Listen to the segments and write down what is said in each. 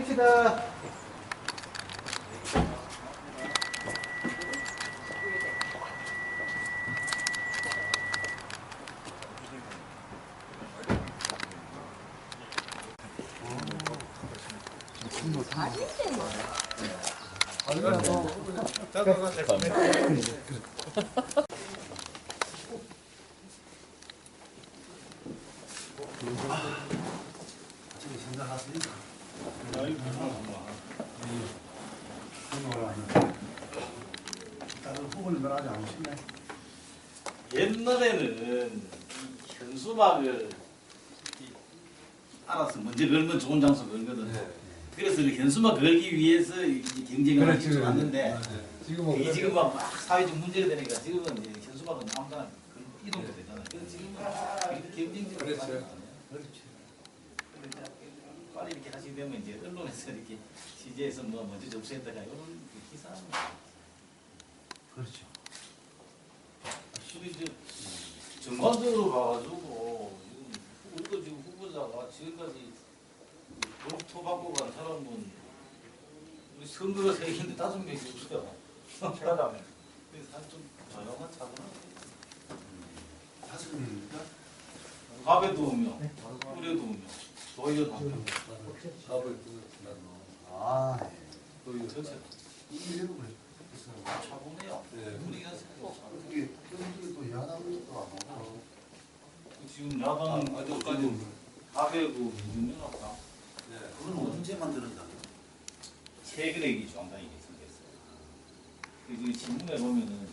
마이크다. 후보님들 아직 안 오셨네. 옛날에는 이 현수막을 이 알아서 먼저 걸면 좋은 장소 걸거든. 그래서 그 현수막 걸기 위해서 이 경쟁을 그렇지, 하고 그렇지. 왔는데 지금은 이게 지금 막, 막 사회적 문제가 되니까 지금은 이제 현수막은 아무나 이동도 되잖아. 그래서 지금은 이렇게 경쟁적으로 그렇죠. 이제 빨리 이렇게 하시게 되면 이제 언론에서 이렇게 취재해서 뭐 먼저 접수했다가 이런 그 기사 그렇죠. 실이 이제 전반적으로 봐가지고 우리도 지금 후보자가 지금까지 돌토 받고 간 사람은 우리 선거가 세 개인데 다섯 명이 없어요. 그래서 한좀 조용한 차구나. 다섯 명입니까? 갑에 두 명, 꿀에 두 명, 도의원 한 명. 밥을 아, 예. 또 이거 전체 이래로 그랬어. 네. 이게 야당도 안. 지금 야당은 아, 그 네. 그건 언제 만들었다? 최근에 이 정당이 생겼어요. 그 지금 신문에 보면은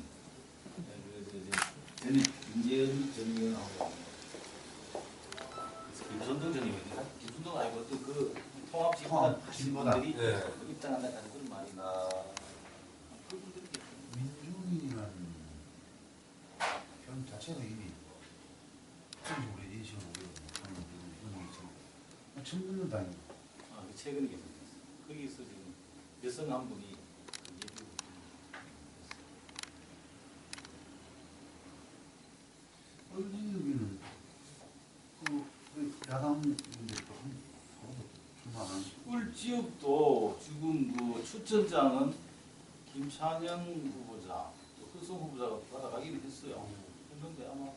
네, 그래서 이제 전 김재현 전 의원하고 김선동 전 의원, 김선동 아니고 또그 통합 집단 통합 하신 진보다. 분들이 네. 입당한다 하는 그런 말이 나. 그분들이 민중이라는 편 자체가 이미 진짜 우리 인식을 하는 부분이 있죠. 청년당이 아, 그 최근에 개설됐어요. 거기서 지금 여성 한 분이 여기는 그, 그 야당인데 또한 출마 안 하시고. 꿀 지역도 지금 그 추천장은 김찬영 후보자, 또 허성 후보자가 받아가기로 했어요. 했는데 아마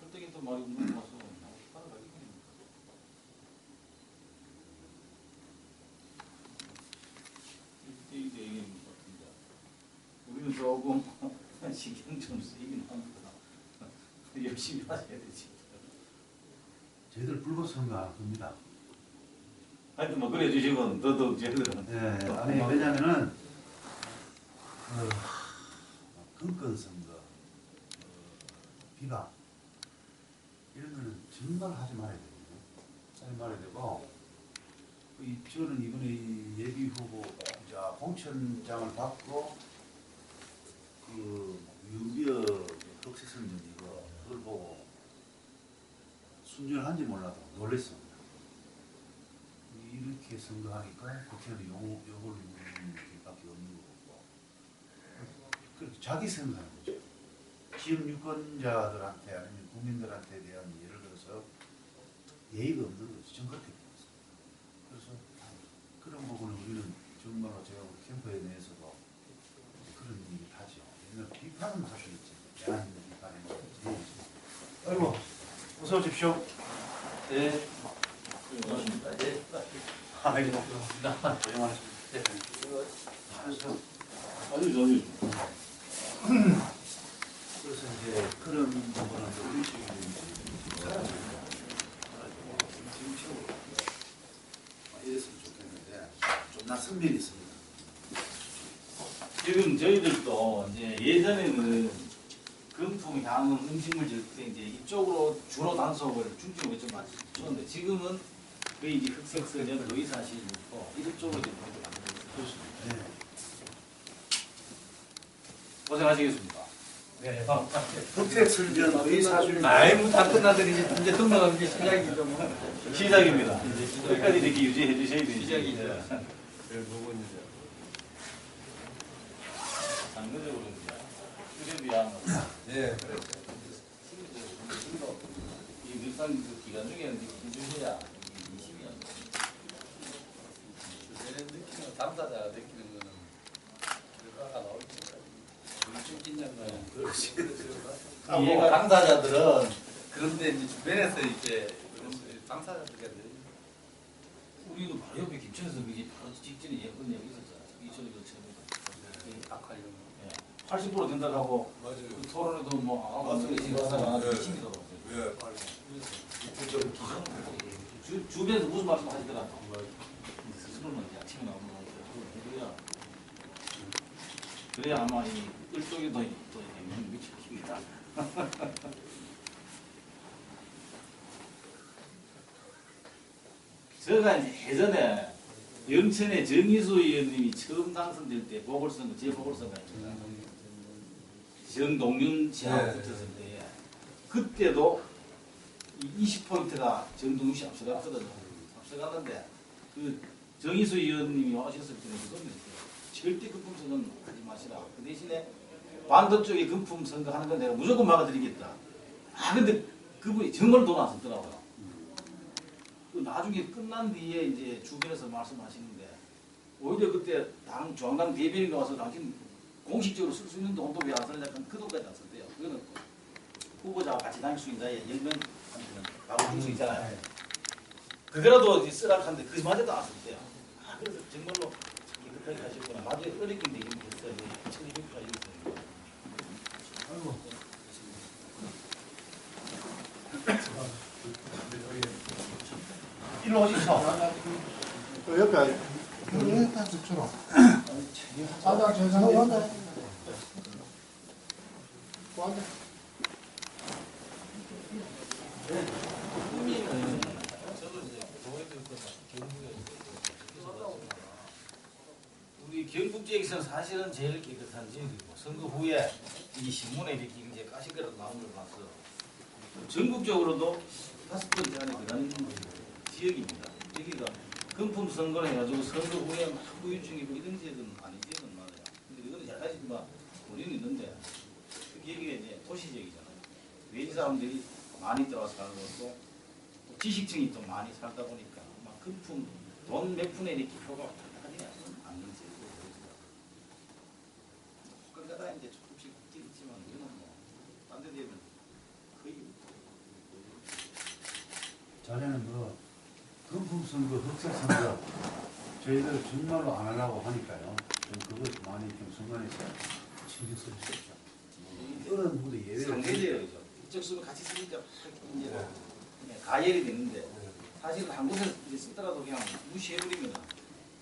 털떼기 또 말이 없는 거 같아서 합니다. 이때 이제 얘기인 것 같은데 우리는 조금 신경 좀 쓰이긴 합니다. 열심히 하셔야 되지. 저희들 불법선거 할 겁니다. 하여튼 뭐 그래 주시면 더더욱 저희들은 예, 아니 왜냐면은 그 선거, 어, 비방 이런 거는 정말 하지 말아야 되거든요. 하지 말아야 되고 그 이- 저는 이번에 이 예비 후보 자 공천장을 받고 그 유비어 흑색선전 이거 그걸 보고 순전한지 몰라도 놀랬습니다. 이렇게 선거하니까 국회의원 요, 요걸 누르는 밖에 없는 거고 그 자기 선거하는 거죠. 지역 유권자들한테 아니면 국민들한테 대한 예를 들어서 예의가 없는 그렇게 보겠습니다. 그래서 그런 부분을 우리는 정말로 제가 우리 캠프에 대해서도 그런 얘기를 하죠. 옛날 비판은 할 수 있지. 야한 비판은 예. 아이고 어서 오십시오. 네. 아이고 조용하십시오. 네. 그래서 아주 저희 그래서 이제 그런 부분은 우리 쪽이 이랬으면 좋겠는데 좀 낯선 면이 있습니다. 지금 저희들도 이제 예전에는 금품 향응 음식물 절때 이제 이쪽으로 주로 단속을 중점을 좀 맞췄는데 지금은 거의 이제 흑색선전 의사실 있고 이쪽으로 이제 모두 만들고 있습니다. 네. 고생하시겠습니다. 흑색 설전 의사줄 아이 뭐다 끝나더니 이제 이제 등록하는 게 시작이죠 뭐. 시작입니다. 끝까지 이렇게 유지해 주셔야 되죠. 시작이죠. 그 부분이죠. 장르적으로 이제 그래도 양 예, 그렇죠. 이 늘상 그 기간 중에는 해주셔야 20년. 당사자가 느끼는 거는 결과가 나올 때까지 좀 긴장 거야. 그렇지. 아, 이해가- 뭐 당사자들은 그런데 이제 주변에서 이제 당사자들이 우리도 바로 옆에 김천에서 그게 바로 직전에 예쁜 얘기 있었잖아. 이천에 그 처음에. 아까 이런 거. 예. 80% 된다고 하고. 그 토론에도 뭐 아무. 소리 하다가 네. 미친이더라고. 예, 빨리. 주 주변에서 무슨 말씀 하시더라. 스스로는 아침에 나오는 거니까 그래야 그래야 아마 이 일종의 더, 더 영향을 미칠 겁니다. 제가 예전에 영천의 정희수 의원님이 처음 당선될 때 보궐선거, 재보궐선거 있잖아요. 정동윤 씨하고 네, 붙었을 때 그때도 20포인트가 정동윤 씨 앞서갔거든요. 앞서갔는데 그 정희수 의원님이 하셨을 때는 그거는 절대 금품 선거는 하지 마시라. 그 대신에 반대쪽에 금품 선거하는 건 내가 무조건 막아드리겠다. 아 근데 그분이 정말 돈 안 썼더라고요. 그 나중에 끝난 뒤에 이제 주변에서 말씀하시는데 오히려 그때 당 중앙당 대변인 나와서 당신 공식적으로 쓸 수 있는 돈도 왜 안 쓰냐 약간 그 돈까지 안 썼대요. 그거는 후보자와 같이 다닐 수 있는 자에 연명한테는 바로 줄수 있잖아요. 그거라도 이제 쓰라 하는데 그마저도 안 썼대요. 아 그래서 정말로 참 깨끗하게 하셨구나. 나중에 어렵긴 되긴 했어요. 1200까지 있어요. 아이고. 일로 오시죠. 그 옆에 여기다 주로 앉아 하고 앉아 앉아 우리 지역에서는 사실은 제일 깨끗한 지역이고 선거 후에 이 신문에 이렇게 이제 가시거라도 나온 걸 봐서 전국적으로도 다섯 번째 안에 들어가는 지역입니다. 여기가 금품 선거를 해가지고 선거 후에 막 무효 중이고 이런 지역은 아닌 지역은 많아요. 근데 이거는 여러 가지 막 우리는 있는데 여기가 이제 도시 지역이잖아요. 외지 사람들이 많이 들어와서 살고 또 지식층이 또 많이 살다 보니까 막 금품 돈 몇 푼에 이렇게 표가 하지 않는 지역이고 이제 조금씩 있긴 있지만 이거는 뭐딴데 되면 거의 자네는 뭐 금품 선거, 흑색 선거 저희들 정말로 안 하려고 하니까요. 좀 그거 많이 좀 순간에서. 뭐 어느 누구도 예외를 상대적이죠. 이쪽 쓰면 같이 쓰니까 확 이제 그냥 가열이 되는데 사실은 한 곳에 이제 쓰더라도 그냥 무시해버리면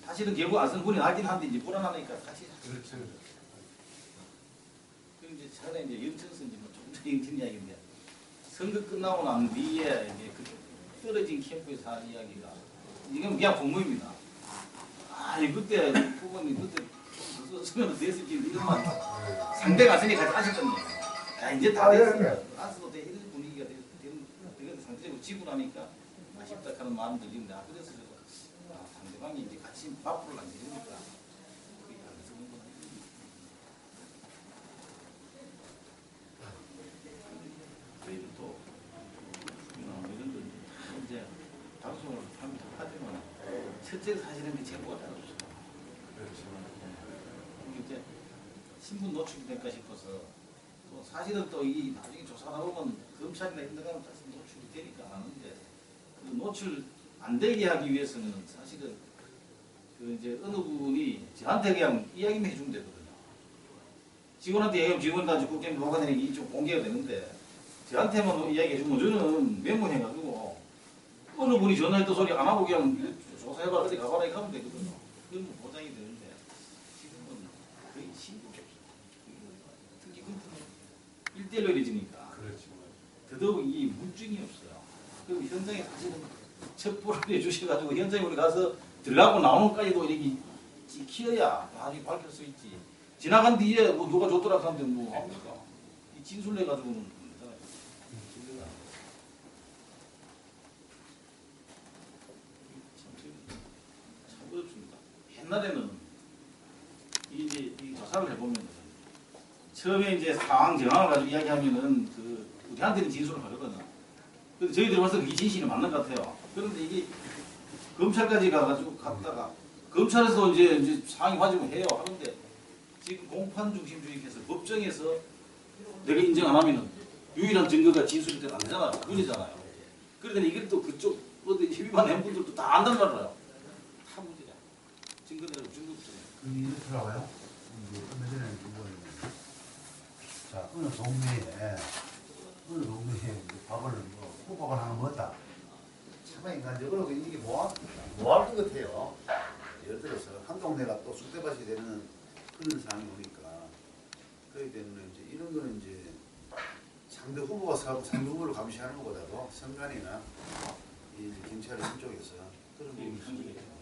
사실은 결국 안 쓰는 분이 나긴 한데 이제 불안하니까 같이 그렇죠. 그 이제 전에 이제 이제 뭐 조금 전 영천 이야기인데 선거 끝나고 난 뒤에 이제 그 떨어진 캠프에서 한 이야기가 이건 그냥 공모입니다. 아, 이 그때 후보님 그때 좀 쓰면 됐을 텐데 이것만 상대가 같이 하셨거든요. 야 이제 다 됐어. 안쓰도 돼 이런 분위기가 되는 되는 상태고 지고 나니까 아쉽다 하는 마음 들린다. 아, 그래서 아, 상대방이 이제 같이 맞불을 안 되니까 그게 안 쓰는구나. 저희도 또 어, 이런 거 이제 방송을 하면 하지만 첫째 사실은 제보가 잘 없어요. 그리고 이제 신분 노출이 될까 싶어서 또 사실은 또 이 나중에 조사하다 보면 검찰이나 이런 데 가면 다시 노출이 되니까 아는데 그 노출 안 되게 하기 위해서는 사실은 그 이제 어느 분이 저한테 그냥 이야기만 해주면 되거든요. 직원한테 얘기하면 직원 가지고 국회의원 뭐가 되는 게 이쪽 공개가 되는데 저한테만 이야기해주면 저는 메모해가지고 어느 분이 전화했던 소리 안 하고 그냥 조사해봐 어디 가봐라 이렇게 하면 되거든요. 그건 뭐 보장이 되는데 지금은 거의 없어요. 특히 1대1로 이루어지니까. 더더욱 이 물증이 없어요. 그리고 현장에 사실은 첩보를 내주셔가지고 현장에 우리 가서 들어가고 나오는 까지도 이렇게 지켜야 나중에 밝힐 수 있지. 지나간 뒤에 뭐 누가 줬더라 하는데 뭐 합니까? 이 진술 내가지고는 안 되잖아요. 진술이 안 돼요. 참, 참 어렵습니다. 옛날에는 이 이제 이 조사를 해보면 처음에 이제 상황 정황을 가지고 이야기하면은 그 우리한테는 진술을 하거든요. 근데 저희들이 봐서 그게 진실이 맞는 것 같아요. 그런데 이게 검찰까지 가가지고 갔다가 검찰에서 이제, 이제 상위 화지면 해요 하는데 지금 공판 중심주의에서 법정에서 내가 인정 안 하면은 유일한 증거가 진술이 되안 되잖아요. 문제잖아요. 그러니까 이게 또 그쪽 어디 위반한 분들도 다 안단 말이에요. 증거 없잖아요. 그게 이렇더라고요. 이제 얼마 전에 누가 자 어느 동네에 어느 동네에 밥을 뭐 호박을 하나 먹었다. 참 인간적으로 이게 뭐할 뭐할 것 같아요. 예를 들어서 한 동네가 또 쑥대밭이 되는 그런 상황이 오니까 그렇기 때문에 이제 이런 거는 이제 상대 후보가 서고 상대 후보를 감시하는 것보다도 선관위나 이 경찰 쪽에서 그런 부분이. 예.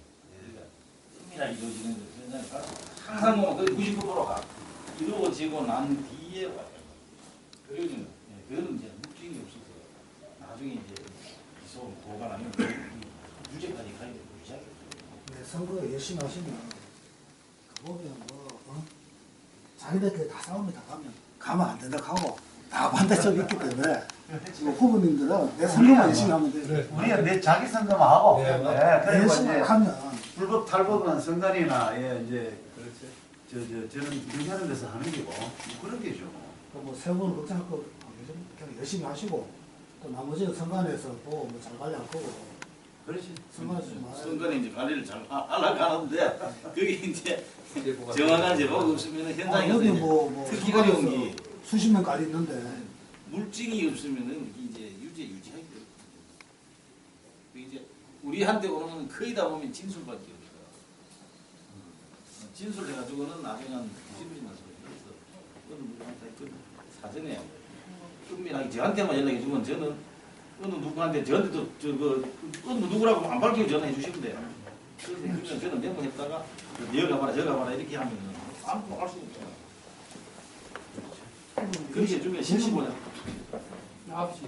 힘이나 이루어지는 거죠. 항상 보면 거의 99%가 이루어지고 난 뒤에 와요. 그러거든요. 예, 그거는 이제 묵증이 없어서 나중에 이제 기소 보관 아니면 유죄까지 가야 되고 유죄하게 네, 선거 열심히 하시면 그 보면 뭐 어? 자기들끼리 다 싸웁니다 가면 가면 안 된다 하고 다 반대쪽이 있기 때문에 지금 후보님들은 내 선거만 열심히 하면 돼 우리가 내 자기 선거만 하고 네, 예, 맞아요. 그리고 열심히 하면 불법 탈법은 선관위나 예, 이제 그렇지. 저, 저, 저는 경찰은 데서 하는 게고 뭐 그런 게죠. 뭐 세번 걱정할 거 그냥 열심히 하시고 또 나머지는 선관에서 또뭐잘 관리할 거고 그렇지. 순간에 이제 관리를 잘 하- 하려가는데 그게 이제 정확한 제보가 없으면 아, 현장에서 여기 이제 뭐, 뭐 특기가 선관에서 연기 수십 명까지 있는데 물증이 없으면은 이제 유죄 유지하기 어렵거든요. 그 이제 우리한테 오는 거의 다 보면 진술밖에 없어요. 어, 진술 해가지고는 나중에 한 90일만 소리해서 어느 누구한테 그 사전에 은밀하게 저한테만 연락해 주면 저는 어느 누구한테 저한테도 저그 어느 누구라고 안 밝히고 전화해 주시면 돼요. 그래서 그러면 저는 메모했다가 여 가 봐라 저 가 봐라 이렇게 하면 아무도 알수 없잖아요. 그렇게 중에 실시보냐? 아홉 시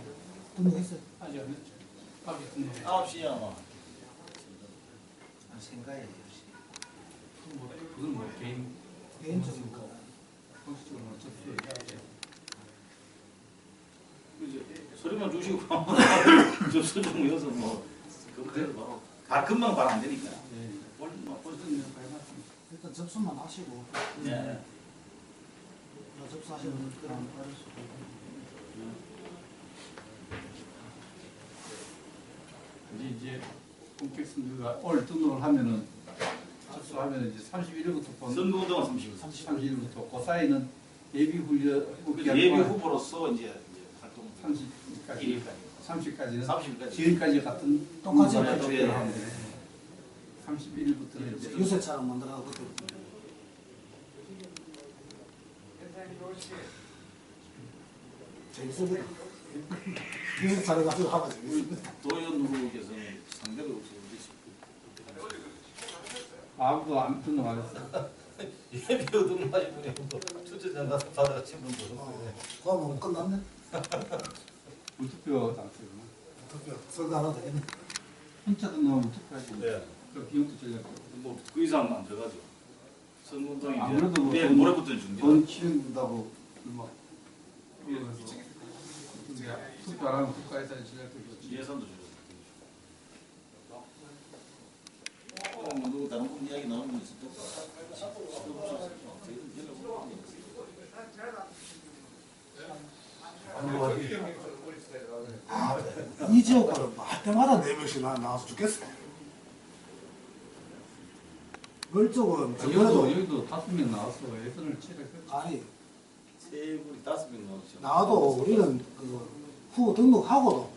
등록했어요. 아직 안 했죠. 아홉 시 끝내. 9시야 아마. 생각해 뭐, 그건 뭐 개인 개인적인 거. 공식적으로 해야지. 이제 소리만 주시고 저 수정 이어서 뭐 그대로 바로 다 금방 발안 되니까. 네. 뭘, 뭐. 일단 접수만 하시고 예. 뭐 접수하시면 그럼 이제 이제 선거가 오늘 등록을 하면은 접수하면 이제 31일부터 본 선거운동은 30일. 31일부터 그 사이는 예비 훈련 예비 후보로서 이제, 이제 활동 30일까지 1일까지. 30일까지는 30일까지. 지금까지 같은 똑같이. 적용을 하면 돼. 31일부터는 이제 유세차랑 만들어서 그때 재밌습니다. 유세차를 가지고 하면 재밌습니다. 도현 후보께서는 상대가 없어서 아무도 안 등록 안 했어. 예비 후보하신 분이 뭐 추천장 가서 받아가신 분도 어, 그러면 끝났네. 무투표 당수구나. 어떻게 설거 하나 되겠네. 혼자 등록하면 무투표하지. 네. 그 비용도 절약되고. 뭐그 이상 안 들어가죠. 선거운동이 아무래도 뭐 모레부터 중요. 돈 치른다고 막 이러면서 이제 투표 안 하면 국가에서 절약되고 예산도 주고. 어, 뭐 누구 다른 분 이야기 나오는 분 있을 때. 이 지역과는 할 때마다 네 명씩 나 나와서 죽겠어. 그 쪽은 여기도 그래도 여기도 다섯 명 나왔어 예산을 체력했지 아니 세 분이 다섯 명 나오죠. 나와도 우리는 그 후보 등록하고도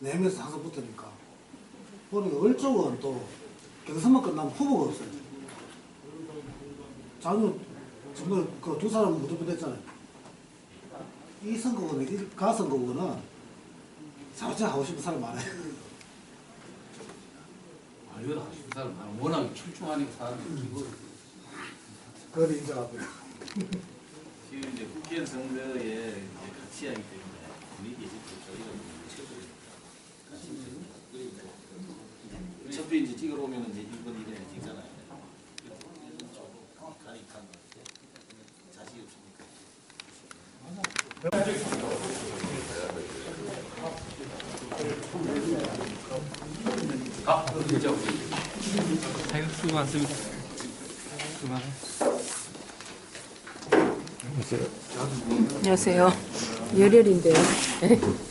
네 명에서 항상 붙으니까. 보니까 을쪽은 또 경선만 끝나면 후보가 없어요. 작년 정말 그 두 사람 무대표 됐잖아요. 이 선거구는 이 가선거구는 사실 하고 싶은 사람 많아요. 아 이건 하시는 사람 많아 워낙 출중하니까 사람이 그건 인정합니다. 지금 이제 국회의원 선거에 이제 같이 하기 때문에 분위기 있고 저희가 같이 그리고 어차피 이제 찍으러 오면 이제 이번 일에 찍잖아요. 조금 가니까 자식이 없으니까. 아 진짜 수고 많습니다. 그만해. 안녕하세요. 열혈인데요.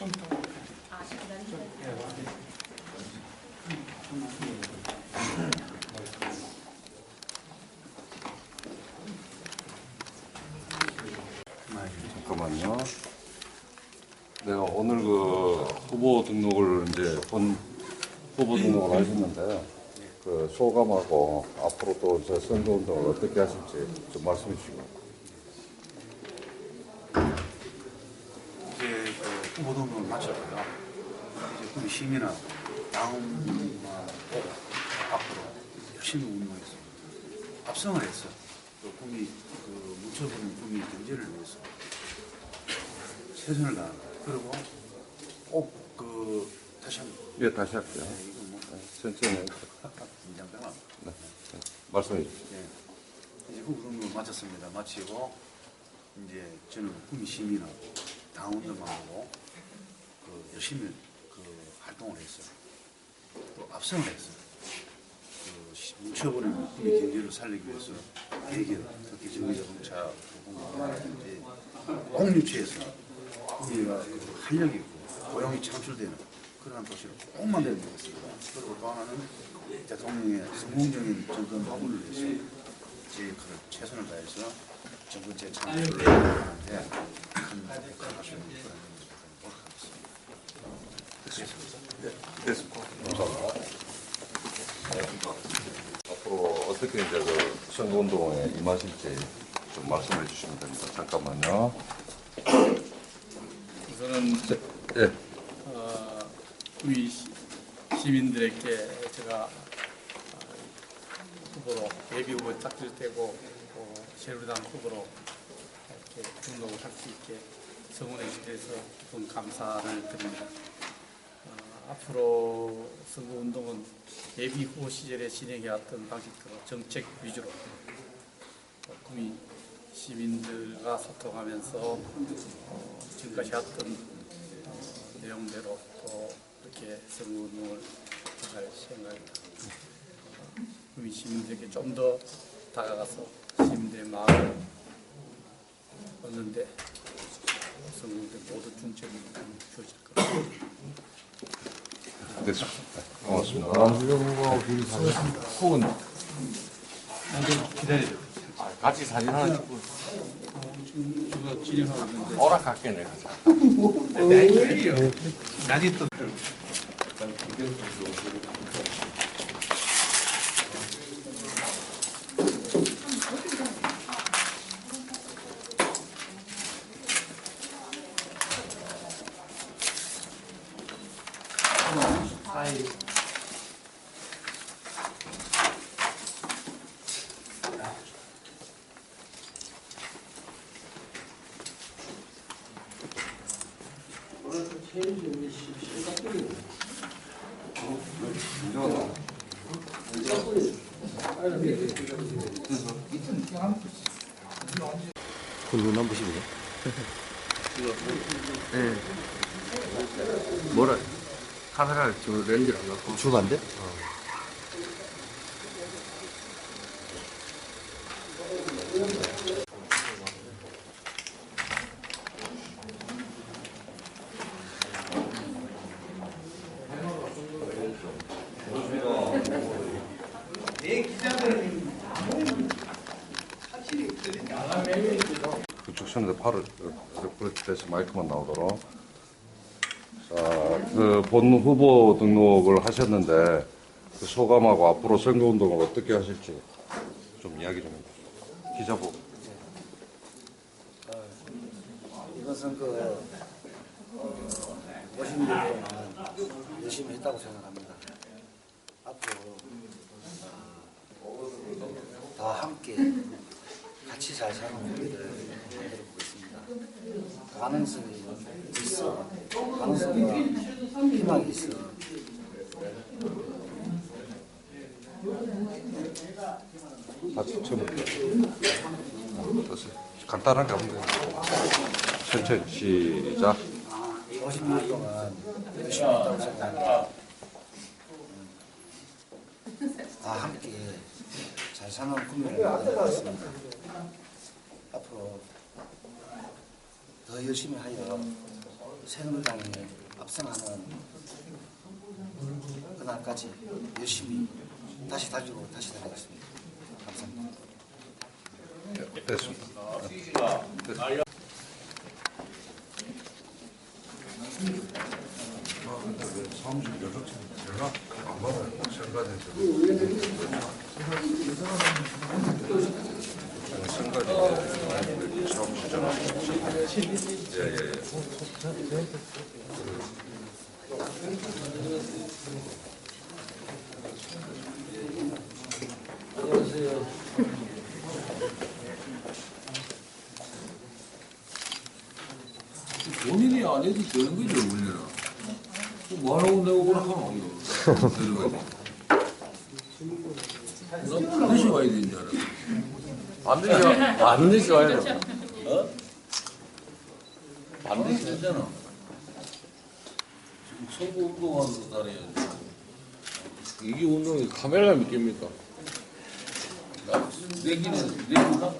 좀 더. 잠깐만요. 내가 오늘 그 후보 등록을 이제 본 후보 등록을 하셨는데 그 소감하고 앞으로 또저 선거 운동을 어떻게 하실지 좀 말씀해 주시고. 이제 그 후보 등록을 마쳤고요. 이제 우리 시민은 다음 앞으로 열심히 운동해서 압승을 해서 또 국민 그 묻혀보는 국민 경제를 위해서 최선을 다한다. 그리고 꼭 그 다시 한번 예, 다시 할게요. 네, 뭐 천천히 긴장되나? 말씀해 주시죠. 네. 이제 후보 등록을 마쳤습니다. 마치고 이제 저는 국민 시민하고 당원들하고 그 열심히 그 활동을 했어요. 또 압승을 했어요. 그 시- 뭉쳐버리는 국민 경제를 살리기 위해서 대기업, 특히 전기자동차 부분 공유체에서 우리가 그 활력이 있고 고용이 창출되는 그러한 도시를 꼭 만들어야 되겠습니다. 그리고 또 하나는 대통령의 성공적인 정권 마무리를 위해서 제 역할을 최선을 다해서 정권제 창출을 하는데 큰 역할을 할수 있는 그런 노력하겠습니다. 됐습니다. 감사합니다. 네. 앞으로 어떻게 이제 그 선거 운동에 임하실지 좀 말씀해 주시면 됩니다. 잠깐만요. 우선은 예. 어, 우리 시- 시민들에게 제가 어, 후보로 예비 후보 짝질되고 또 새누리당 후보로 이렇게 등록을 할 수 있게 성원해 주셔서 깊은 감사를 드립니다. 어, 앞으로 선거 운동은 예비 후보 시절에 진행해왔던 방식대로 정책 위주로 어, 국민 시민들과 소통하면서 어, 지금까지 해왔던 어, 내용대로 또 이렇게 선거운동을 할 생각입니다. 어, 우리 시민들에게 좀 더 다가가서 시민들의 마음을 얻는데 선거운동 모두 중점이 주어질 겁니다. 됐습니다. 네, 고맙습니다. 혹은 기다려요. 같이 사진 하나 찍고 제가 진행하고 있는데. 오락할게 내가. 나중에 또 뭐라 카메라를 저 렌즈를 안 갖고. 주면 안 돼? 그쪽 손에 팔을 돼서 마이크만 나오도록. 자, 그 본 후보 등록을 하셨는데 그 소감하고 앞으로 선거 운동을 어떻게 하실지 좀 이야기 좀 기자복. 이것은 그 어, 50년 동안 열심히 했다고 생각합니다. 앞으로 어, 다 함께 같이 잘 사는 우리를 만들어 보겠습니다. 가능성이 있어. 가능성과 희망이 있어. 다시 처음부터. 어, 다시 간단하게 하면 돼요. 천천히 시작. 50년 동안 열심히 했다고 생각합니다. 다 함께 잘 사는 국민을 만들겠습니다. 앞으로 더 열심히 하여 새누리당이 압승하는 그날까지 열심히 다시 달리고 다시 달리겠습니다. 감사합니다. 네, 됐습니다. 됐습니다. 사무실 연락처 연락 안 받아요. 생각해서. 생각이 사무실 전화. 예, 예, 예. 본인이 안 해도 되는 거죠, 원래는. 뭐하라고 내가 오라 하노, 이거. 들어가지. 나 반드시 와야 되는 줄 알았어. 반드시 반드시 와야 돼. 어? 반드시 되잖아. 선거 운동하는 날이야. 이게 운동이 카메라가 믿깁니까? 내기는, 내기나?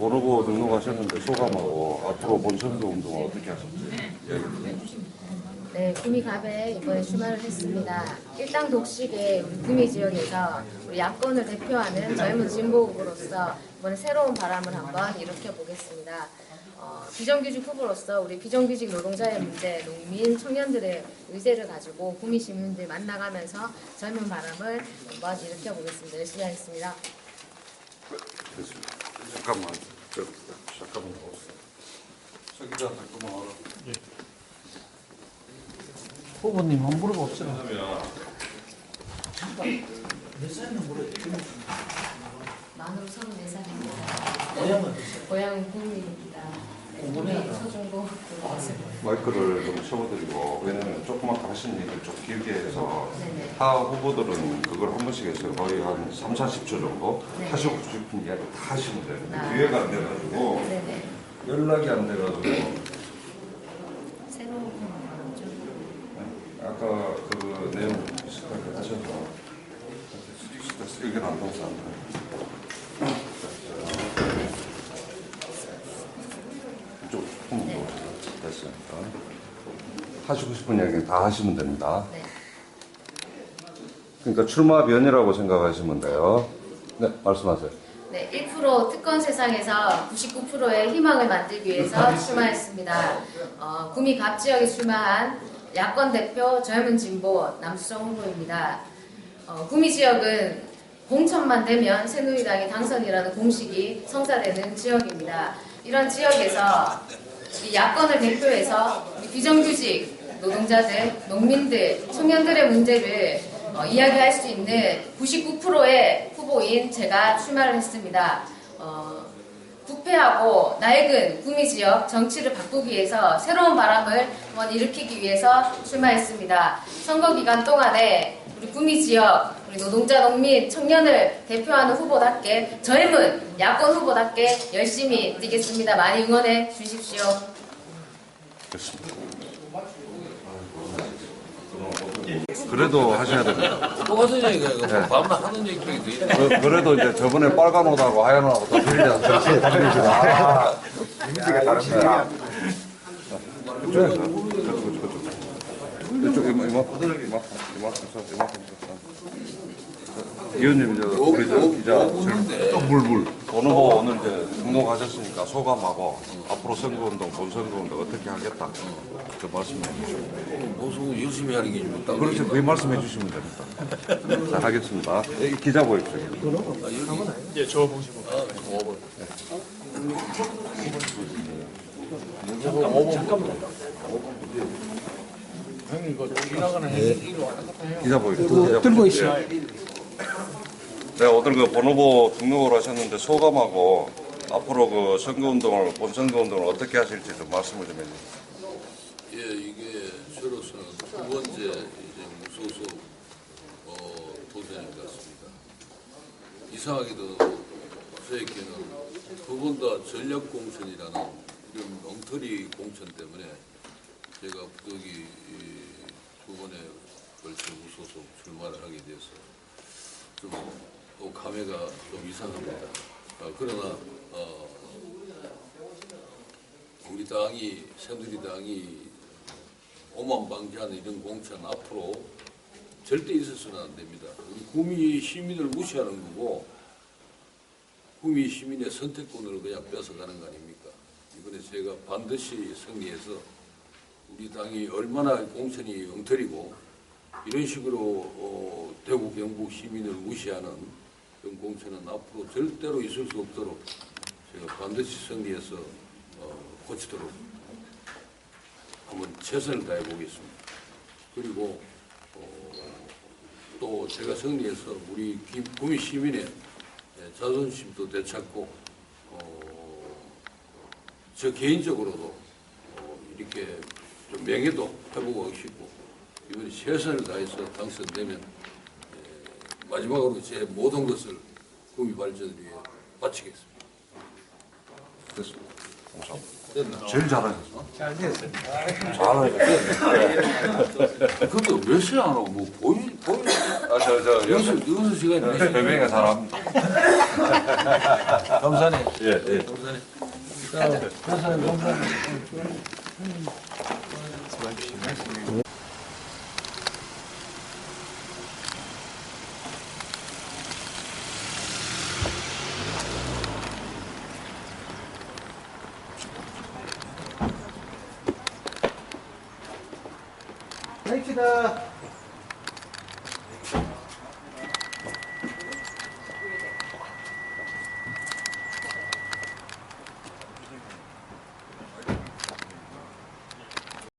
본 후보 등록하셨는데 소감하고 앞으로 본선거 운동을 어떻게 하실지 이야기 좀 해주세요. 네, 구미갑에 이번에 출마를 했습니다. 일당 독식의 우리 구미 지역에서 우리 야권을 대표하는 젊은 진보국으로서 이번에 새로운 바람을 한번 일으켜 보겠습니다. 어, 비정규직 후보로서 우리 비정규직 노동자의 문제, 농민, 청년들의 의제를 가지고 구미 시민들 만나가면서 젊은 바람을 한번 일으켜 보겠습니다. 열심히 하겠습니다. 됐습니다. 잠깐만, 저, 잠깐만 기자 잠깐만 와라. 후보님 한번 물어봅시다. 만으로 34살입니다. 고향은. 네, 구미 서중고 마이크를 좀 채워드리고 왜냐면 조그맣게 하신 얘기를 좀 길게 해서 네네. 타 후보들은 그걸 한 번씩 해서 거의 한 3, 40초 정도 네. 하시고 싶은 이야기 다 하시면 돼요. 근데 아. 기회가 안 돼가지고 네네. 연락이 안 돼가지고 새로운 거죠. 아까 그 내용 비슷하게 하셔서 수직시대 의견 안 나온 사람들 이쪽 네. 더 됐습니다. 하시고 싶은 이야기 다 하시면 됩니다. 네. 그러니까 출마 면이라고 생각하시면 돼요. 네, 말씀하세요. 네, 1% 특권 세상에서 99%의 희망을 만들기 위해서 출마했습니다. 어, 구미 갑 지역에 출마한 야권 대표 젊은 진보 남수정 후보입니다. 어, 구미 지역은 공천만 되면 새누리당이 당선이라는 공식이 성사되는 지역입니다. 이런 지역에서 이 야권을 대표해서 비정규직 노동자들, 농민들, 청년들의 문제를 어, 이야기할 수 있는 99%의 후보인 제가 출마를 했습니다. 어, 부패하고 낡은 구미 지역 정치를 바꾸기 위해서 새로운 바람을 한번 일으키기 위해서 출마했습니다. 선거 기간 동안에 우리 구미 지역 우리 노동자, 농민, 청년을 대표하는 후보답게 젊은 야권 후보답게 열심히 뛰겠습니다. 많이 응원해 주십시오. 그래도 하셔야 됩니다. 똑같은 얘기가 이거 밤낮 하는 얘기밖에 더 있네. 그, 그래도 이제 저번에 빨간 옷하고 하얀 옷하고 또 틀리지 않습니까? 아, 이미지가 다릅니다. 이쪽 이만 이만 이만 이만큼 써 이만큼 써. 위원님 이제 우리 저 기자 물물. 오늘 뭐 오늘 이제 등록하셨으니까 소감하고 앞으로 선거운동 본선거운동 어떻게 하겠다. 그 말씀해 주시면 모습은 열심히 하는 게 좀. 그렇죠 그 말씀해 주시면 됩니다. 자 하겠습니다. 이 기자 보십시오. 기자 보 십시오. 기자 들고 있어. 네, 오늘 그 번호보 등록을 하셨는데 소감하고 앞으로 그 선거운동을 본 선거운동을 어떻게 하실지 좀 말씀을 좀 해주세요. 예, 이게 저로서는 두 번째 이제 무소속 어, 도전인 것 같습니다. 이상하게도 저에게는 두 번 다 전략 공천이라는 이런 엉터리 공천 때문에 제가 부득이 이 두 번에 걸쳐 무소속 출마를 하게 돼서 좀또 감회가 좀 이상합니다. 아, 그러나 어, 우리 당이 새누리당이 오만방지하는 이런 공천 앞으로 절대 있어서는 안 됩니다. 우리 구미 시민을 무시하는 거고 구미 시민의 선택권을 그냥 뺏어가는 거 아닙니까? 이번에 제가 반드시 승리해서 우리 당이 얼마나 공천이 엉터리고 이런 식으로 어, 대구 경북 시민을 무시하는 그런 공천은 앞으로 절대로 있을 수 없도록 제가 반드시 승리해서 어, 고치도록 한번 최선을 다해 보겠습니다. 그리고 어, 또 제가 승리해서 우리 김- 구미 시민의 예, 자존심도 되찾고 어, 저 개인적으로도 어, 이렇게 좀 명예도 회복하고 싶고 이번에 최선을 다해서 당선되면 예, 마지막으로 제 모든 것을 구미 발전을 위해 바치겠습니다. 됐습니다. 감사합니다. 제일 잘하셨어. 잘 됐어요. 잘하셨어요. 그것도 몇 시간 안 하고 뭐 보이 보이 아, 저, 저, 여기서 여기서 시간이 몇 시간? 배명이가 잘합니다. 감사네. 예, 예. 감사네. 나이키 다.